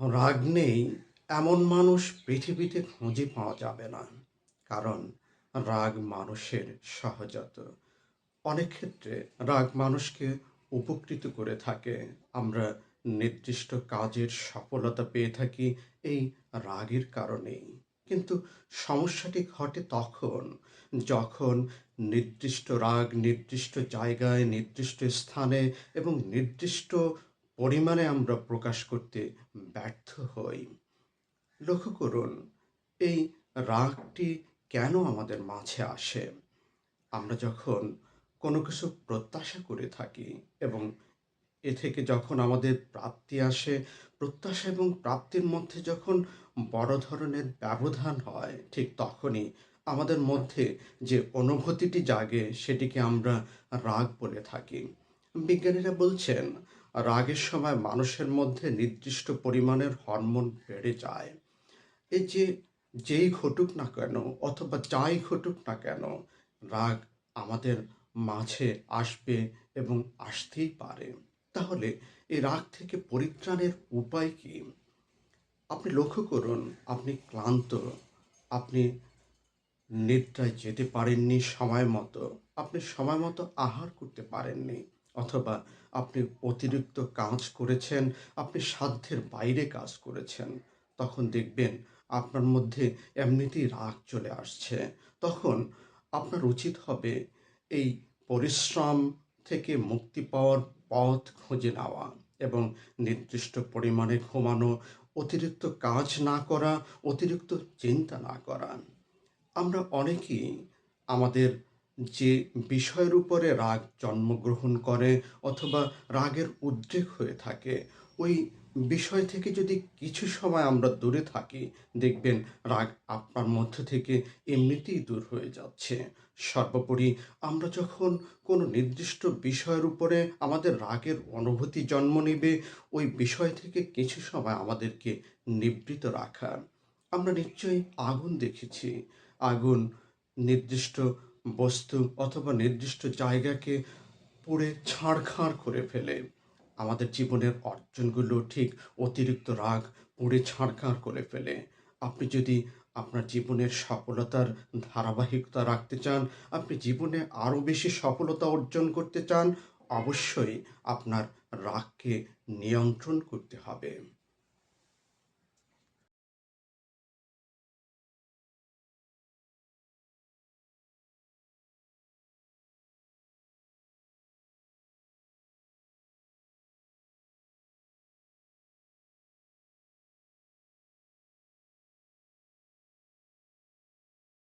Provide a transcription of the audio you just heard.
রাগ নেই, এমন মানুষ পৃথিবীতে খুঁজে পাওয়া যাবে না। কারণ রাগ মানুষের সহজাত। অনেক ক্ষেত্রে রাগ মানুষকে উপকৃত করে থাকে। আমরা নির্দিষ্ট কাজের সফলতা পেয়ে থাকি এই রাগের কারণেই। কিন্তু সমস্যাটি ঘটে তখন, যখন নির্দিষ্ট রাগ নির্দিষ্ট জায়গায়, নির্দিষ্ট স্থানে এবং নির্দিষ্ট পরিমাণে আমরা প্রকাশ করতে ব্যর্থ হই। লক্ষ্য করুন, এই রাগটি কেন আমাদের মাঝে আসে? আমরা যখন কোনো কিছু প্রত্যাশা করে থাকি এবং এ থেকে যখন আমাদের প্রাপ্তি আসে, প্রত্যাশা এবং প্রাপ্তির মধ্যে যখন বড় ধরনের ব্যবধান হয়, ঠিক তখনই আমাদের মধ্যে যে অনুভূতিটি জাগে, সেটিকে আমরা রাগ বলে থাকি। বিজ্ঞানীরা বলছেন রাগের সময় মানুষের মধ্যে নির্দিষ্ট পরিমাণের হরমোন বেড়ে যায়। এই যে, যেই ঘটুক না কেন অথবা যাই ঘটুক না কেন, রাগ আমাদের মাঝে আসবে এবং আসতেই পারে। তাহলে এই রাগ থেকে পরিত্রাণের উপায় কি? আপনি লক্ষ্য করুন, আপনি ক্লান্ত, আপনি নিদ্রায় যেতে পারেননি সময় মতো, আপনি সময় মতো আহার করতে পারেননি। অথবা আপনি অতিরিক্ত কাজ করেছেন, আপনি সাধ্যের বাইরে কাজ করেছেন, তখন দেখবেন আপনার মধ্যে এমনিতেই রাগ চলে আসছে। তখন আপনার উচিত হবে এই পরিশ্রম থেকে মুক্তি পাওয়ার পথ খুঁজে নেওয়া এবং নির্দিষ্ট পরিমাণে ঘুমানো, অতিরিক্ত কাজ না করা, অতিরিক্ত চিন্তা না করা। আমরা অনেকেই আমাদের যে বিষয়ের উপরে রাগ জন্মগ্রহণ করে অথবা রাগের উদ্রেক হয়ে থাকে, ওই বিষয় থেকে যদি কিছু সময় আমরা দূরে থাকি, দেখবেন রাগ আপনার মধ্য থেকে এমনিতেই দূর হয়ে যাচ্ছে। সর্বোপরি আমরা যখন কোনো নির্দিষ্ট বিষয়ের উপরে আমাদের রাগের অনুভূতি জন্ম নেবে, ওই বিষয় থেকে কিছু সময় আমাদেরকে নিবৃত রাখা। আমরা নিশ্চয়ই আগুন দেখেছি। আগুন নির্দিষ্ট বস্তু অথবা নির্দিষ্ট জায়গাকে পুড়ে ছাড়খাড় করে ফেলে। আমাদের জীবনের অর্জনগুলো ঠিক অতিরিক্ত রাগ, পুড়ে ছাড়খাড় করে ফেলে। আপনি যদি আপনার জীবনের সফলতার ধারাবাহিকতা রাখতে চান, আপনি জীবনে আরও বেশি সফলতা অর্জন করতে চান, অবশ্যই আপনার রাগকে নিয়ন্ত্রণ করতে হবে।